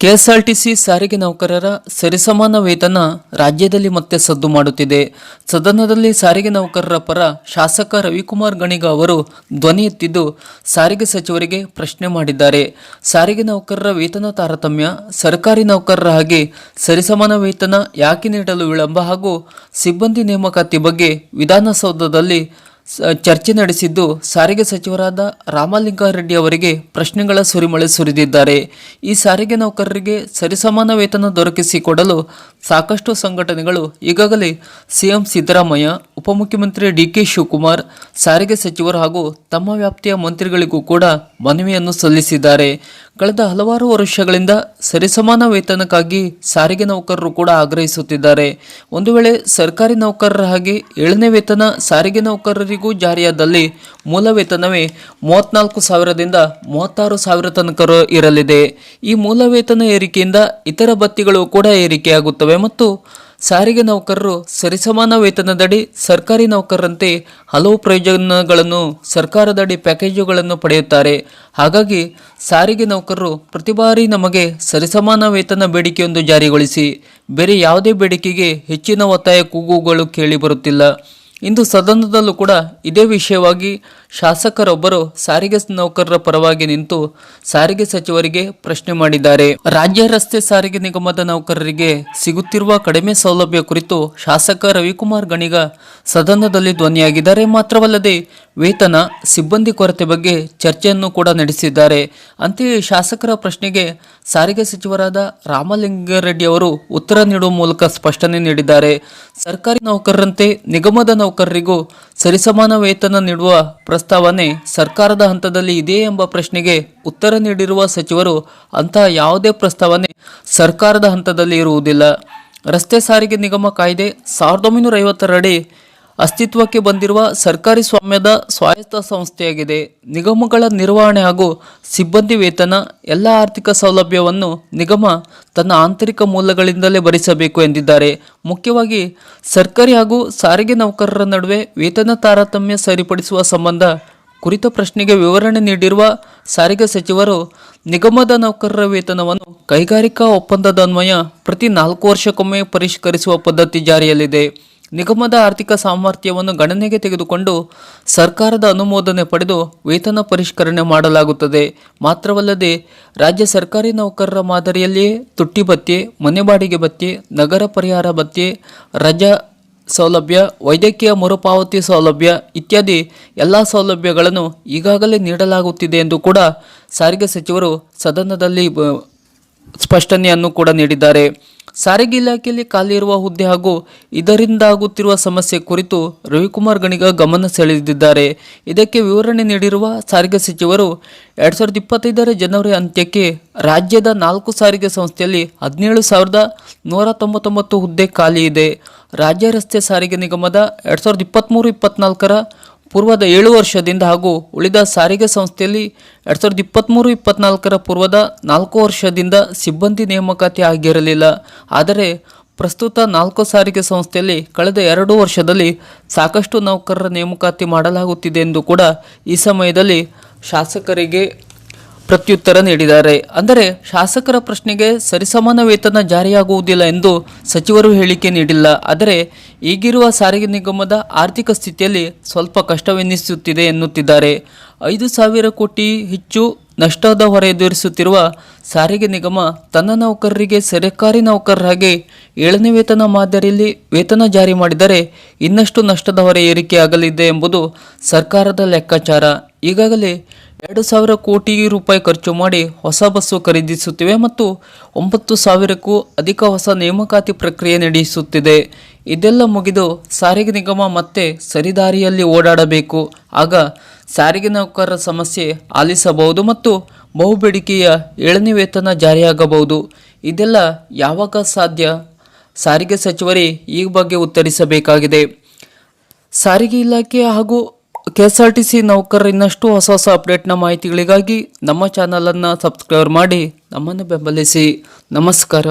KSRTC ಸಾರಿಗೆ ನೌಕರರ ಸರಿಸಮಾನ ವೇತನ ರಾಜ್ಯದಲ್ಲಿ ಮತ್ತೆ ಸದ್ದು ಮಾಡುತ್ತಿದೆ. ಸದನದಲ್ಲಿ ಸಾರಿಗೆ ನೌಕರರ ಪರ ಶಾಸಕ ರವಿಕುಮಾರ್ ಗಣಿಗ ಅವರು ಧ್ವನಿ ಎತ್ತಿದ್ದು ಸಾರಿಗೆ ಸಚಿವರಿಗೆ ಪ್ರಶ್ನೆ ಮಾಡಿದ್ದಾರೆ. ಸಾರಿಗೆ ನೌಕರರ ವೇತನ ತಾರತಮ್ಯ, ಸರ್ಕಾರಿ ನೌಕರರ ಹಾಗೆ ಸರಿಸಮಾನ ವೇತನ ಯಾಕೆ ನೀಡಲು ವಿಳಂಬ ಹಾಗೂ ಸಿಬ್ಬಂದಿ ನೇಮಕಾತಿ ಬಗ್ಗೆ ವಿಧಾನಸೌಧದಲ್ಲಿ ಚರ್ಚೆ ನಡೆಸಿದ್ದು ಸಾರಿಗೆ ಸಚಿವರಾದ ರಾಮಲಿಂಗಾರೆಡ್ಡಿ ಅವರಿಗೆ ಪ್ರಶ್ನೆಗಳ ಸುರಿಮಳೆ ಸುರಿದಿದ್ದಾರೆ. ಈ ಸಾರಿಗೆ ನೌಕರರಿಗೆ ಸರಿಸಮಾನ ವೇತನ ದೊರಕಿಸಿಕೊಡಲು ಸಾಕಷ್ಟು ಸಂಘಟನೆಗಳು ಈಗಾಗಲೇ ಸಿಎಂ ಸಿದ್ದರಾಮಯ್ಯ, ಉಪಮುಖ್ಯಮಂತ್ರಿ ಡಿ ಕೆ ಶಿವಕುಮಾರ್, ಸಾರಿಗೆ ಸಚಿವರು ಹಾಗೂ ತಮ್ಮ ವ್ಯಾಪ್ತಿಯ ಮಂತ್ರಿಗಳಿಗೂ ಕೂಡ ಮನವಿಯನ್ನು ಸಲ್ಲಿಸಿದ್ದಾರೆ. ಕಳೆದ ಹಲವಾರು ವರ್ಷಗಳಿಂದ ಸರಿಸಮಾನ ವೇತನಕ್ಕಾಗಿ ಸಾರಿಗೆ ನೌಕರರು ಕೂಡ ಆಗ್ರಹಿಸುತ್ತಿದ್ದಾರೆ. ಒಂದು ವೇಳೆ ಸರ್ಕಾರಿ ನೌಕರರ ಹಾಗೆ ಏಳನೇ ವೇತನ ಸಾರಿಗೆ ನೌಕರರಿಗೂ ಜಾರಿಯಾದಲ್ಲಿ ಮೂಲ ವೇತನವೇ ಮೂವತ್ನಾಲ್ಕು ಸಾವಿರದಿಂದ ಮೂವತ್ತಾರು ಸಾವಿರ ತನಕ ಇರಲಿದೆ. ಈ ಮೂಲ ವೇತನ ಏರಿಕೆಯಿಂದ ಇತರ ಬತ್ತಿಗಳು ಕೂಡ ಏರಿಕೆಯಾಗುತ್ತವೆ ಮತ್ತು ಸಾರಿಗೆ ನೌಕರರು ಸರಿಸಮಾನ ವೇತನದಡಿ ಸರ್ಕಾರಿ ನೌಕರರಂತೆ ಹಲವು ಪ್ರಯೋಜನಗಳನ್ನು ಸರ್ಕಾರದಡಿ ಪ್ಯಾಕೇಜುಗಳನ್ನು ಪಡೆಯುತ್ತಾರೆ. ಹಾಗಾಗಿ ಸಾರಿಗೆ ನೌಕರರು ಪ್ರತಿ ಬಾರಿ ನಮಗೆ ಸರಿಸಮಾನ ವೇತನ ಬೇಡಿಕೆಯೊಂದು ಜಾರಿಗೊಳಿಸಿ, ಬೇರೆ ಯಾವುದೇ ಬೇಡಿಕೆಗೆ ಹೆಚ್ಚಿನ ಒತ್ತಾಯ ಕೂಗುಗಳು ಕೇಳಿ ಬರುತ್ತಿಲ್ಲ ಇಂದು ಸದನದಲ್ಲೂ ಕೂಡ ಇದೇ ವಿಷಯವಾಗಿ ಶಾಸಕರೊಬ್ಬರು ಸಾರಿಗೆ ನೌಕರರ ಪರವಾಗಿ ನಿಂತು ಸಾರಿಗೆ ಸಚಿವರಿಗೆ ಪ್ರಶ್ನೆ ಮಾಡಿದ್ದಾರೆ. ರಾಜ್ಯ ರಸ್ತೆ ಸಾರಿಗೆ ನಿಗಮದ ನೌಕರರಿಗೆ ಸಿಗುತ್ತಿರುವ ಕಡಿಮೆ ಸೌಲಭ್ಯ ಕುರಿತು ಶಾಸಕ ರವಿಕುಮಾರ್ ಗಣಿಗ ಸದನದಲ್ಲಿ ಧ್ವನಿಯಾಗಿದ್ದಾರೆ. ಮಾತ್ರವಲ್ಲದೆ ವೇತನ ಸಿಬ್ಬಂದಿ ಕೊರತೆ ಬಗ್ಗೆ ಚರ್ಚೆಯನ್ನು ಕೂಡ ನಡೆಸಿದ್ದಾರೆ. ಅಂತೆಯೇ ಶಾಸಕರ ಪ್ರಶ್ನೆಗೆ ಸಾರಿಗೆ ಸಚಿವರಾದ ರಾಮಲಿಂಗಾರೆಡ್ಡಿ ಅವರು ಉತ್ತರ ನೀಡುವ ಮೂಲಕ ಸ್ಪಷ್ಟನೆ ನೀಡಿದ್ದಾರೆ. ಸರ್ಕಾರಿ ನೌಕರರಂತೆ ನಿಗಮದ ನೌಕರರಿಗೂ ಸರಿಸಮಾನ ವೇತನ ನೀಡುವ ಪ್ರಸ್ತಾವನೆ ಸರ್ಕಾರದ ಹಂತದಲ್ಲಿ ಇದೆಯೇ ಎಂಬ ಪ್ರಶ್ನೆಗೆ ಉತ್ತರ ನೀಡಿರುವ ಸಚಿವರು, ಅಂತಹ ಯಾವುದೇ ಪ್ರಸ್ತಾವನೆ ಸರ್ಕಾರದ ಹಂತದಲ್ಲಿ ಇರುವುದಿಲ್ಲ. ರಸ್ತೆ ಸಾರಿಗೆ ನಿಗಮ ಕಾಯ್ದೆ ಸಾವಿರದ ಒಂಬೈನೂರ ಐವತ್ತರಡಿ ಅಸ್ತಿತ್ವಕ್ಕೆ ಬಂದಿರುವ ಸರ್ಕಾರಿ ಸ್ವಾಮ್ಯದ ಸ್ವಾಯತ್ತ ಸಂಸ್ಥೆಯಾಗಿದೆ. ನಿಗಮಗಳ ನಿರ್ವಹಣೆ ಹಾಗೂ ಸಿಬ್ಬಂದಿ ವೇತನ ಎಲ್ಲ ಆರ್ಥಿಕ ಸೌಲಭ್ಯವನ್ನು ನಿಗಮ ತನ್ನ ಆಂತರಿಕ ಮೂಲಗಳಿಂದಲೇ ಭರಿಸಬೇಕು ಎಂದಿದ್ದಾರೆ. ಮುಖ್ಯವಾಗಿ ಸರ್ಕಾರಿ ಹಾಗೂ ಸಾರಿಗೆ ನೌಕರರ ನಡುವೆ ವೇತನ ತಾರತಮ್ಯ ಸರಿಪಡಿಸುವ ಸಂಬಂಧ ಕುರಿತ ಪ್ರಶ್ನೆಗೆ ವಿವರಣೆ ನೀಡಿರುವ ಸಾರಿಗೆ ಸಚಿವರು, ನಿಗಮದ ನೌಕರರ ವೇತನವನ್ನು ಕೈಗಾರಿಕಾ ಒಪ್ಪಂದದನ್ವಯ ಪ್ರತಿ ನಾಲ್ಕು ವರ್ಷಕ್ಕೊಮ್ಮೆ ಪರಿಷ್ಕರಿಸುವ ಪದ್ಧತಿ ಜಾರಿಯಲ್ಲಿದೆ. ನಿಗಮದ ಆರ್ಥಿಕ ಸಾಮರ್ಥ್ಯವನ್ನು ಗಣನೆಗೆ ತೆಗೆದುಕೊಂಡು ಸರ್ಕಾರದ ಅನುಮೋದನೆ ಪಡೆದು ವೇತನ ಪರಿಷ್ಕರಣೆ ಮಾಡಲಾಗುತ್ತದೆ. ಮಾತ್ರವಲ್ಲದೆ, ರಾಜ್ಯ ಸರ್ಕಾರಿ ನೌಕರರ ಮಾದರಿಯಲ್ಲಿಯೇ ತುಟ್ಟಿ ಭತ್ಯೆ, ಮನೆ ಬಾಡಿಗೆ ಭತ್ಯೆ, ನಗರ ಪರಿಹಾರ ಭತ್ಯೆ, ರಜಾ ಸೌಲಭ್ಯ, ವೈದ್ಯಕೀಯ ಮರುಪಾವತಿ ಸೌಲಭ್ಯ ಇತ್ಯಾದಿ ಎಲ್ಲ ಸೌಲಭ್ಯಗಳನ್ನು ಈಗಾಗಲೇ ನೀಡಲಾಗುತ್ತಿದೆ ಎಂದು ಕೂಡ ಸಾರಿಗೆ ಸಚಿವರು ಸದನದಲ್ಲಿ ಸ್ಪಷ್ಟನೆಯನ್ನು ಕೂಡ ನೀಡಿದ್ದಾರೆ. ಸಾರಿಗೆ ಇಲಾಖೆಯಲ್ಲಿ ಖಾಲಿ ಇರುವ ಹುದ್ದೆ ಹಾಗೂ ಇದರಿಂದಾಗುತ್ತಿರುವ ಸಮಸ್ಯೆ ಕುರಿತು ರವಿಕುಮಾರ್ ಗಣಿಗ ಗಮನ ಸೆಳೆದಿದ್ದಾರೆ. ಇದಕ್ಕೆ ವಿವರಣೆ ನೀಡಿರುವ ಸಾರಿಗೆ ಸಚಿವರು, ಎರಡ್ ಸಾವಿರದ ಇಪ್ಪತ್ತೈದರ ಜನವರಿ ಅಂತ್ಯಕ್ಕೆ ರಾಜ್ಯದ ನಾಲ್ಕು ಸಾರಿಗೆ ಸಂಸ್ಥೆಯಲ್ಲಿ ಹದಿನೇಳು ಸಾವಿರದ ನೂರ ತೊಂಬತ್ತೊಂಬತ್ತು ಹುದ್ದೆ ಖಾಲಿ ಇದೆ. ರಾಜ್ಯ ರಸ್ತೆ ಸಾರಿಗೆ ನಿಗಮದ ಎರಡ್ ಸಾವಿರದ ಇಪ್ಪತ್ತ್ಮೂರು ಇಪ್ಪತ್ನಾಲ್ಕರ ಪೂರ್ವದ ಏಳು ವರ್ಷದಿಂದ ಹಾಗೂ ಉಳಿದ ಸಾರಿಗೆ ಸಂಸ್ಥೆಯಲ್ಲಿ ಎರಡು ಸಾವಿರದ ಇಪ್ಪತ್ತ್ಮೂರು ಇಪ್ಪತ್ನಾಲ್ಕರ ಪೂರ್ವದ ನಾಲ್ಕು ವರ್ಷದಿಂದ ಸಿಬ್ಬಂದಿ ನೇಮಕಾತಿ ಆಗಿರಲಿಲ್ಲ. ಆದರೆ ಪ್ರಸ್ತುತ ನಾಲ್ಕು ಸಾರಿಗೆ ಸಂಸ್ಥೆಯಲ್ಲಿ ಕಳೆದ ಎರಡು ವರ್ಷದಲ್ಲಿ ಸಾಕಷ್ಟು ನೌಕರರ ನೇಮಕಾತಿ ಮಾಡಲಾಗುತ್ತಿದೆ ಎಂದು ಕೂಡ ಈ ಸಮಯದಲ್ಲಿ ಶಾಸಕರಿಗೆ ಪ್ರತ್ಯುತ್ತರ ನೀಡಿದ್ದಾರೆ. ಅಂದರೆ ಶಾಸಕರ ಪ್ರಶ್ನೆಗೆ ಸರಿಸಮಾನ ವೇತನ ಜಾರಿಯಾಗುವುದಿಲ್ಲ ಎಂದು ಸಚಿವರು ಹೇಳಿಕೆ ನೀಡಿಲ್ಲ. ಆದರೆ ಈಗಿರುವ ಸಾರಿಗೆ ನಿಗಮದ ಆರ್ಥಿಕ ಸ್ಥಿತಿಯಲ್ಲಿ ಸ್ವಲ್ಪ ಕಷ್ಟವೆನ್ನಿಸುತ್ತಿದೆ ಎನ್ನುತ್ತಿದ್ದಾರೆ. ಐದು ಸಾವಿರ ಕೋಟಿ ಹೆಚ್ಚು ನಷ್ಟದ ಹೊರೆ ಎದುರಿಸುತ್ತಿರುವ ಸಾರಿಗೆ ನಿಗಮ ತನ್ನ ನೌಕರರಿಗೆ ಸರ್ಕಾರಿ ನೌಕರರಾಗಿ ಏಳನೇ ವೇತನ ಮಾದರಿಯಲ್ಲಿ ವೇತನ ಜಾರಿ ಮಾಡಿದರೆ ಇನ್ನಷ್ಟು ನಷ್ಟದ ಹೊರೆ ಏರಿಕೆಯಾಗಲಿದೆ ಎಂಬುದು ಸರ್ಕಾರದ ಲೆಕ್ಕಾಚಾರ. ಈಗಾಗಲೇ ಎರಡು ಸಾವಿರ ಕೋಟಿ ರೂಪಾಯಿ ಖರ್ಚು ಮಾಡಿ ಹೊಸ ಬಸ್ಸು ಖರೀದಿಸುತ್ತಿವೆ ಮತ್ತು ಒಂಬತ್ತು ಸಾವಿರಕ್ಕೂ ಅಧಿಕ ಹೊಸ ನೇಮಕಾತಿ ಪ್ರಕ್ರಿಯೆ ನಡೆಸುತ್ತಿದೆ. ಇದೆಲ್ಲ ಮುಗಿದು ಸಾರಿಗೆ ನಿಗಮ ಮತ್ತೆ ಸರಿದಾರಿಯಲ್ಲಿ ಓಡಾಡಬೇಕು. ಆಗ ಸಾರಿಗೆ ನೌಕರರ ಸಮಸ್ಯೆ ಆಲಿಸಬಹುದು ಮತ್ತು ಬಹುಬೇಡಿಕೆಯ ಏಳನೇ ವೇತನ ಜಾರಿಯಾಗಬಹುದು. ಇದೆಲ್ಲ ಯಾವಾಗ ಸಾಧ್ಯ? ಸಾರಿಗೆ ಸಚಿವರೇ ಈ ಬಗ್ಗೆ ಉತ್ತರಿಸಬೇಕಾಗಿದೆ. ಸಾರಿಗೆ ಇಲಾಖೆ ಹಾಗೂ ಕೆಎಸ್ಆರ್ಟಿಸಿ ಸಿ ಇನ್ನಷ್ಟು ಹೊಸ ಹೊಸ ಅಪ್ಡೇಟ್ನ ಮಾಹಿತಿಗಳಿಗಾಗಿ ನಮ್ಮ ಚಾನಲನ್ನು ಸಬ್ಸ್ಕ್ರೈಬ್ ಮಾಡಿ ನಮ್ಮನ್ನು ಬೆಂಬಲಿಸಿ. ನಮಸ್ಕಾರ.